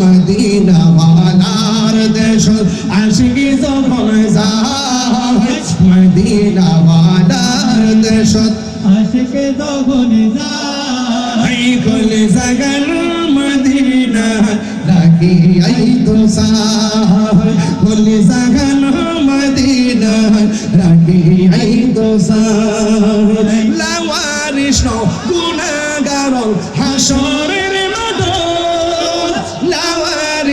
Medina ওয়ালার দেশ। আশিকি যখন যায় মদিনা ওয়ালার দেশ। আশিকে যখন যায়, কলে জাগান মদিনা রাখি আই তো সাহ কলে জাগান মদিনা রাখি আই তো সাহ লাওয়ারিস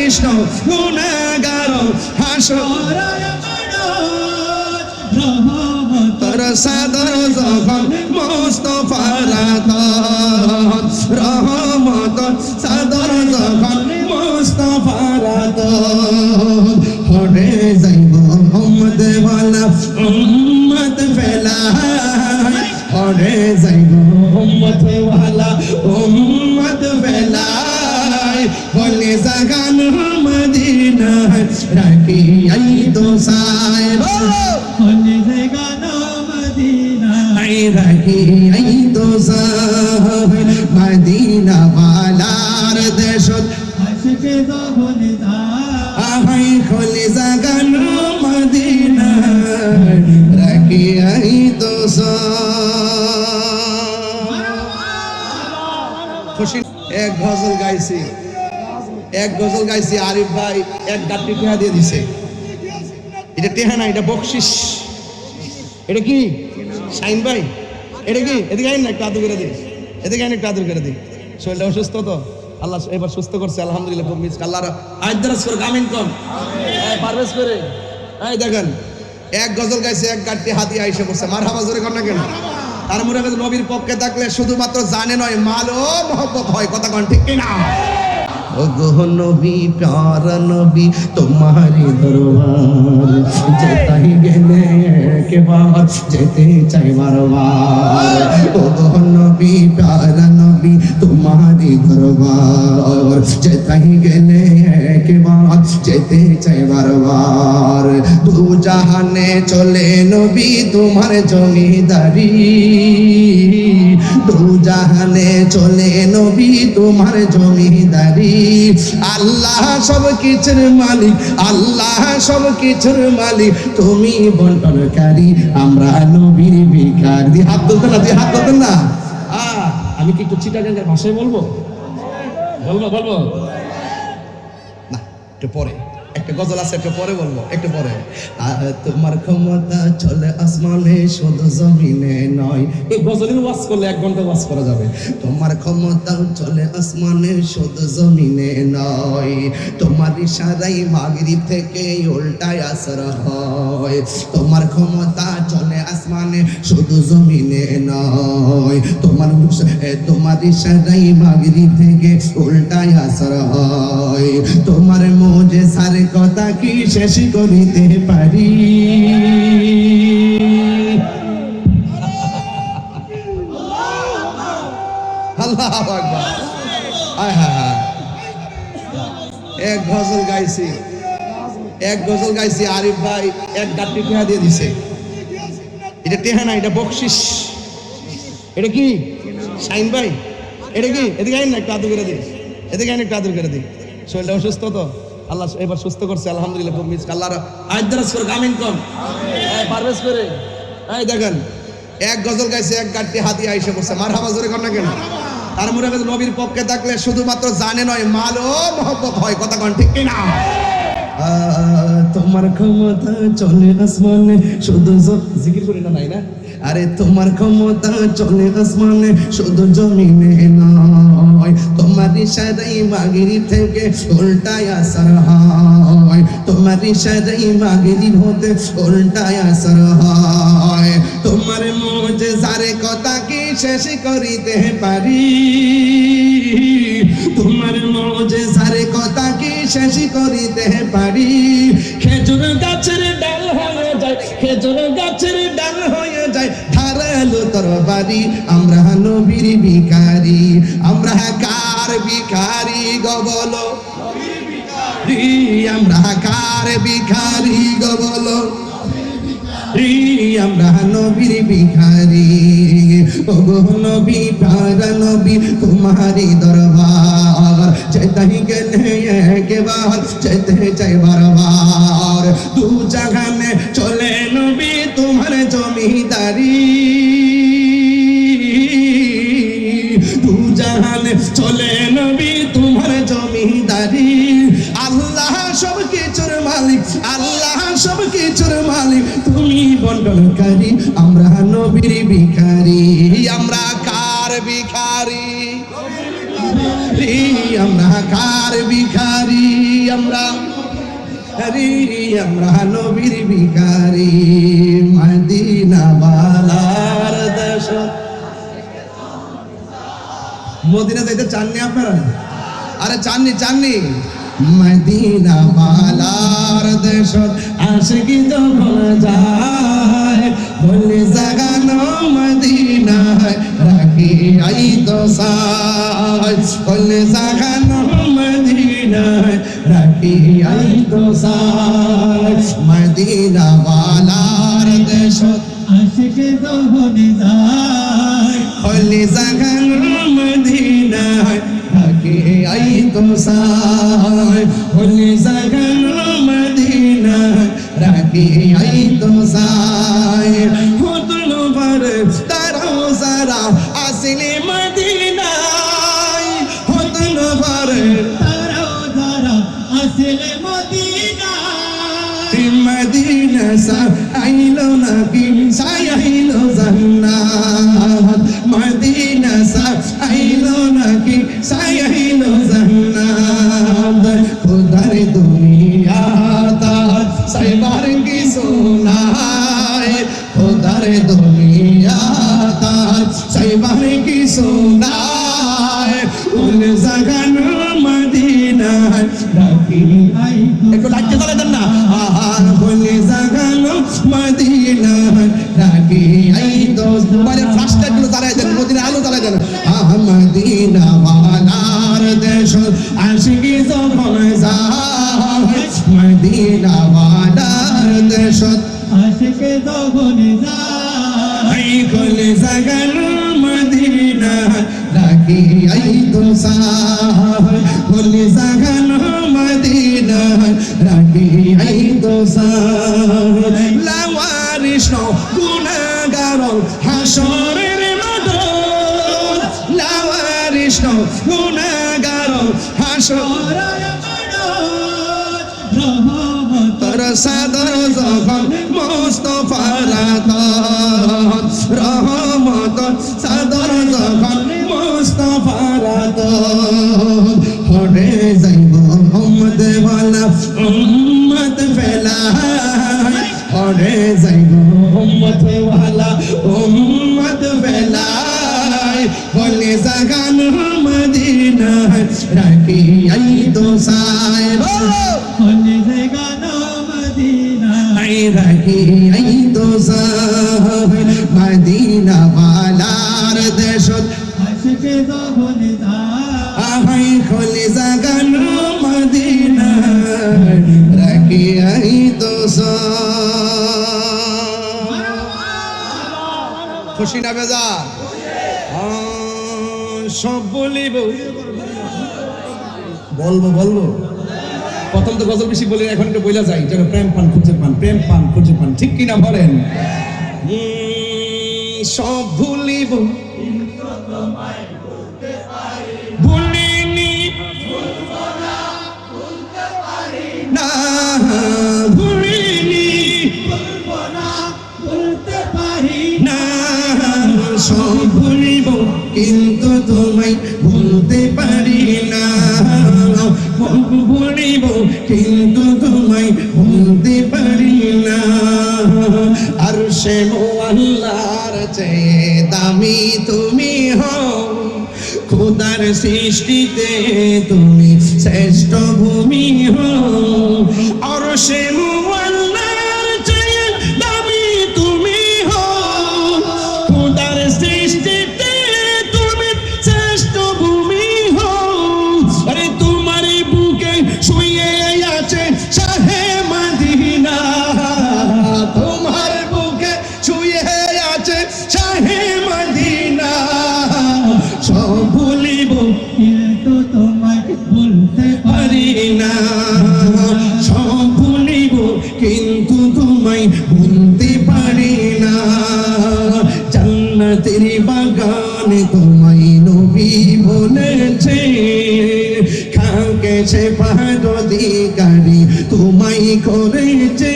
লাওয়ারিস গুনাগার হাসর সাদর যখন মোস্তফার রহমত, সাদর যখন মোস্তফার হরে যাইব উম্মত ওয়ালা উম্মত ফেলা হরে যাইব উম্মত ওয়ালা উম্মত জাগান মদিনা রাখি আই তো সাই হলে যে গানো রাখি আই তো সাই মদিনা ওয়ালার দেশত। আশিকে যখন আহাই খলে জাগান মদিনা রাখি আই তো খুশি? এক গজল গাইছি। এক গজল গাইছি, আরিফ ভাই এক গাঁটটি টেহা দিয়ে দিছে। এটা টেহা না, এটা বকশিস। এটা কি? শাইন ভাই? এটা কি? এদিকে আইন না, একটু আদর করে দিই এদিকে আইন, একটু আদর করে দিই শরীরটা অসুস্থ তো? আল্লাহ এবার সুস্থ করছে, আলহামদুলিল্লাহ, খুব মিস আল্লাহর আয়দারাস করে গামিন কম। পারভেজ করে। এই দেখেন, এক গজল গাইছে, এক গাঁটটি হাতি আইসে পড়ছে। মার জোরে কর না কেন? তার মনে নবীর পক্ষে থাকলে শুধুমাত্র জানে নয় মালও মহব্বত হয়, কথা কন ঠিক কিনা? ওগো নবী, প্যার নবী তোমারি দরবার। যেতাই গেলে একবার যেতে চাই বারবার। ওগো নবী, প্যার নবী তোমারি দরবার। যেতাই গেলে একবার যেতে চাই বারবার। দু জাহানে চলে নবী, তোমার জমিদারি। দু চলে নবী, তোমার জমিদারি। আল্লাহ সব কিছুর মালিক, আল্লাহ সব কিছুর মালিক। তুমি বন্টনকারী, আমরা নবীর ভিখারি। দিয়ে হাত ধরতেন না, দিয়ে হাত ধরতেন না। আমি কি একটু চিটাগাঙ্গের ভাষায় বলব? বলব বলব। না, একটু পরে। একটা গজল আছে, একটু পরে বলব, একটু পরে। তোমার ক্ষমতা চলে আসমানে, শুধু জমিনে নয়। এই গজলের ওয়াজ করলে এক ঘণ্টা ওয়াজ করা যাবে। তোমার ক্ষমতা চলে আসমানে, শুধু জমিনে নয়। তোমার ইশারাই মাগরিব থেকে উল্টায় আসর হয়। তোমার ক্ষমতা চলে আসমানে, শুধু জমিনে নয়। তোমার তোমার ইশারাই মাগরিব থেকে উল্টায় আসর হয়। তোমার মোজে সারে কথা কি শেষ করিতে পারি? এক গজল গাইছি। এক গজল গাইছি আরিফ ভাই, এক গাঁটটি টেহা দিয়ে দিছে। এটা টেহা না, এটা বকশিস। এটা কি? শাইন ভাই। এটা কি? এদিকে আইন না, একটু আদর করে দিই এদিকে আইন, একটু আদর করে দিই শরীরটা অসুস্থ তো? আল্লাহ এবার সুস্থ করছে, আলহামদুলিল্লাহ, খুব মিস আল্লাহর আয়দারাস করে গামিন কম। পারভেজ করে। এই, দেখেন, এক গজল গাইছে, এক গাঁটটি হাতি আইসে পড়ছে। মার হাবা জোরে কর না কেন? তার মনে হয় নবীর পক্ষে থাকলে শুধুমাত্র জানে নয় মালও মহব্বত হয়। কথা কন, ঠিক কিনা? তোমার ক্ষমতা চলে আসমানে, শুধু জিকির করি না, নাই না? আরে তোমার ক্ষমতা চলে আসমানে, শুধু জমিনে নয়। তোমার ইশারাই মাগিরি থেকে উল্টায় আসার হয়। তোমার ইশারাই মাগিরি হতে উল্টায় আসার হয়। তোমার মোজে যারে কথা কি শেষ করিতে পারি? তোমার মোজে সারে কথা কি শেষ করিতে পারি? খেজুর গাছের ডাল হয়ে যায়, খেজুর গাছের ধারালো তোর বাড়ি আমরা নবীর ভিখারি। আমরা কার ভিখারি গবল আমরা কার ভিখারি গবল আমরা নবীর ভিখারি। ওগো নবী প্যারা নবী তোমারি দরবার। যেতাই গেলে একবার, যেতে চাই বারবার মালিক, আল্লাহ সব কিছুর মালিক। তুমি বন্টনকারী, আমরা নবীর ভিখারি। আমরা কার ভিখারি? আমরা কার ভিখারি? আমরা আমরা নবীর ভিখারি। মদিনা বালার দেশ। মদিনা যাইতে চাননি আপনারা? আরে চাননি চাননি। মদিনা বালার দেশ আশিকি যখন যায়, বলে জাগানো মদিনায় রাখি আই তো সাই বলে জাগানো মদিনায় রাখি আই তো মদিনা বালার দেশ আশিকে যখন যায় হলি জাগান মদিনায় থাকে আই তো সাই হলি জাগান মদিনায় রাখি আই তো সাই হুতুল ভর তারাও সারা আসলি মদিনায় হুতুল ভর তারাও যারা আসলে মদিনা মদিনা সা আইলো নাকি সাইলো রাখি আই দোস্ত হলে জাগানো মদিনা, রাখি আই দোস্ত লাওয়ারিস গুনাগার হাসরের মাদন লাওয়ারিস গুনাগার হাসর তোর সাদর যখন মোস্তফার হরে যাইব উম্মত ওয়ালা উম্মত ফেলাই হরে যাইব উম্মত ওয়ালা উম্মত ফেলাই বলে জাগান মদিনা রাখি আই তো সাই হলে গানো মদিনা আই রাখি আই তো সাই মদিনা ওয়ালার দেশত আশিকে যখন যায় খলে জাগান মদিনা রাখি আই তো খুশি না বেজার? সব বলিব বলব বলব। প্রথম তো গজল বেশি বলে, এখন একটু বইলা যাই। যেন প্রেম পান, খুঁজে পান, প্রেম পান, খুঁজে পান। ঠিক কিনা বলেন? সব ভুলিব। ভুলিনি। কিন্তু তোমায় ভুলতে পারি না। ভুলিব, কিন্তু তোমায় ভুলতে পারি না। আর সে আল্লাহর সৃষ্টিতে তুমি শ্রেষ্ঠ ভূমি হো আর ভুলতে পারি না। জান্নাতের বাগানে তোমায় নবী বলেছে খাকে সে পাদধিকারী তোমায় করেছে।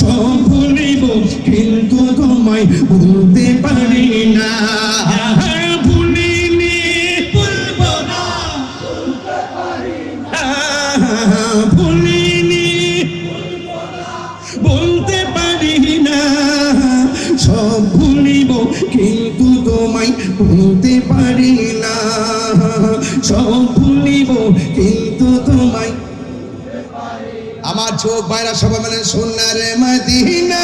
সব ভুলিব, কিন্তু তোমায় ভুলতে পারি না। ভুলিনি, ভুলব না। ভুলিনি বলতে পারি না। সব ভুলিব, কিন্তু তোমায় ভুলতে পারি না। সব ভুলিব, কিন্তু আমার চোখ বাইরা সবাই মানে সোনারে Medina.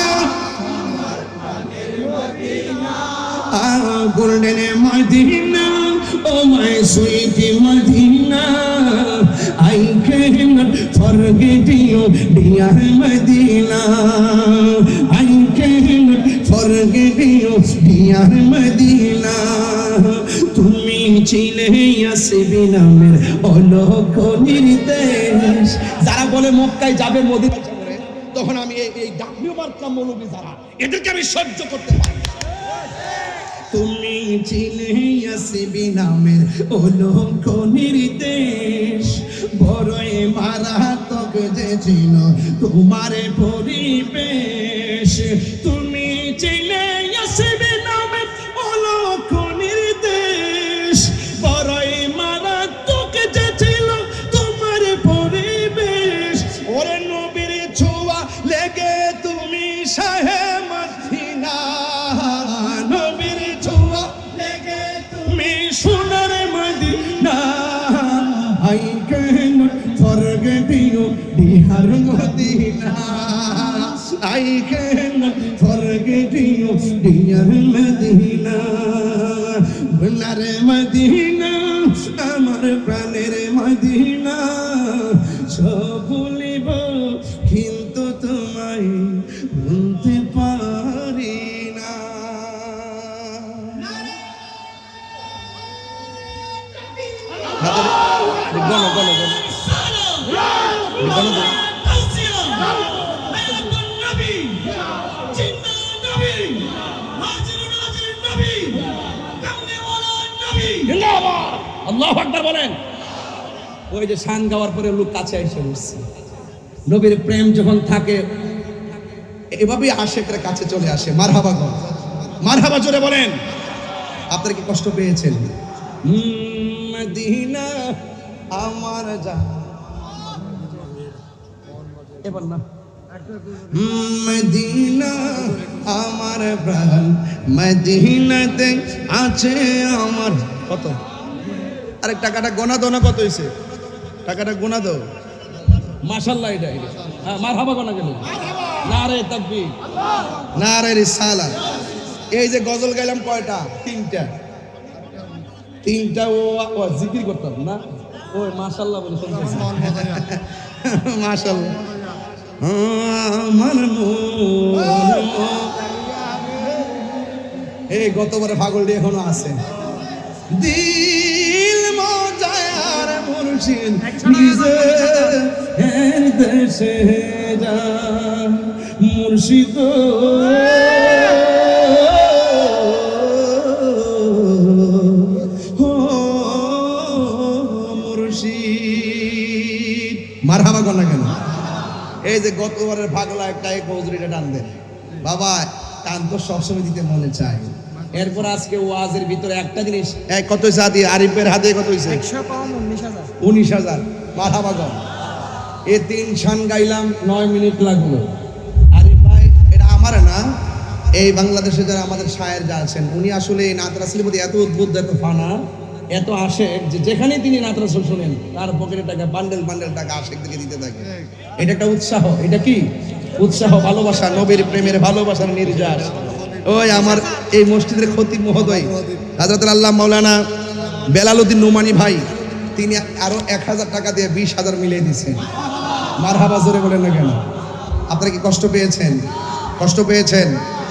Golden Medina, oh my sweet Medina. I can forget you dear Medina? I can forget you dear Medina? তুমি ছিলে আসবি নামের অলোক নির্দেশ। বলে মক্কায় যাবে মদিনা তখন আমি এই ডাব্লিউ মার্কা মৌলবী যারা, এদেরকে আমি সহ্য করতে পারি তুমি চিনে আসবি নামের অলঙ্ক নির্দেশ বড়ই মারাত্মক যে ছিল তোমার পরিবেশ। তুমি আই ক্যান দিও বিহার মদিনা আই কেন ফরগেট দিও বিহার মদিনা সোনার মদিনা গণ গণ। আল্লাহ আকবার বলেন। ওই যে শান গাওয়ার পরে লোক কাছে এসে বসছে। নবীর প্রেম যখন থাকে, এভাবেই আশেকরা কাছে চলে আসে। মারহাবা গণ মারহাবা জোরে বলেন। আপনারা কি কষ্ট পেয়েছেন? মদিনা আমার যা এবার না। মদিনা আমার প্রাণ। মদিনাতে আছে আমার। কত? আরে টাকাটা গোনা দো না কত হয়েছে টাকাটা গোনা দো মাশাল্লাহ এটা হ্যাঁ মার হাবা গোনা গেল। না রে তাকবি না রে রিসালা এই যে গজল গাইলাম কয়টা? তিনটা। তিনটা ও ও জিকির করতাম না? ওই মাশাল্লাহ বলে মাশাল্লাহ আমার মন এই গতবারে পাগল দিয়ে এখনও আছে। দিল মজায়ার মুর্শিদ দেশে যা মুর্শিদ। মার হাবা কেন? এই যে গতবারের পাগলা একটা এক কৌজরিটা টান দেন। বাবা টান তো সবসময় দিতে মনে চায়। এরপর আজকে ওয়াজের ভিতরে একটা জিনিস এই কত হয়েছে হাতে আরিফের হাতে কত হয়েছে উনিশ হাজার। মাথা গম এ তিন শান গাইলাম নয় মিনিট লাগল। আরিফ ভাই এটা আমার না। এই বাংলাদেশে যারা আমাদের শায়ের যা আছেন উনি আসলে এই নাত রাসিলের প্রতি এত উদ্বুদ্ধ এত ফানা। এত আসে যে যেখানেই তিনি নাত রাসূল শুনেন, তার পকেটে টাকা বান্ডেল বান্ডেল টাকা আশেকদেরকে দিতে থাকে। এটা একটা উৎসাহ। এটা কি? উৎসাহ, ভালোবাসা, নবীর প্রেমের ভালোবাসার নির্যাস। ওই আমার এই মসজিদের ক্ষতি মহোদয় হাজরত আল্লাহ মাওলানা বেলালুদ্দিন নোমানি ভাই, তিনি আরও এক হাজার টাকা দিয়ে বিশ হাজার মিলিয়ে দিচ্ছেন মার হাবা জোরে বলেন না কেন? আপনারা কি কষ্ট পেয়েছেন? কষ্ট পেয়েছেন?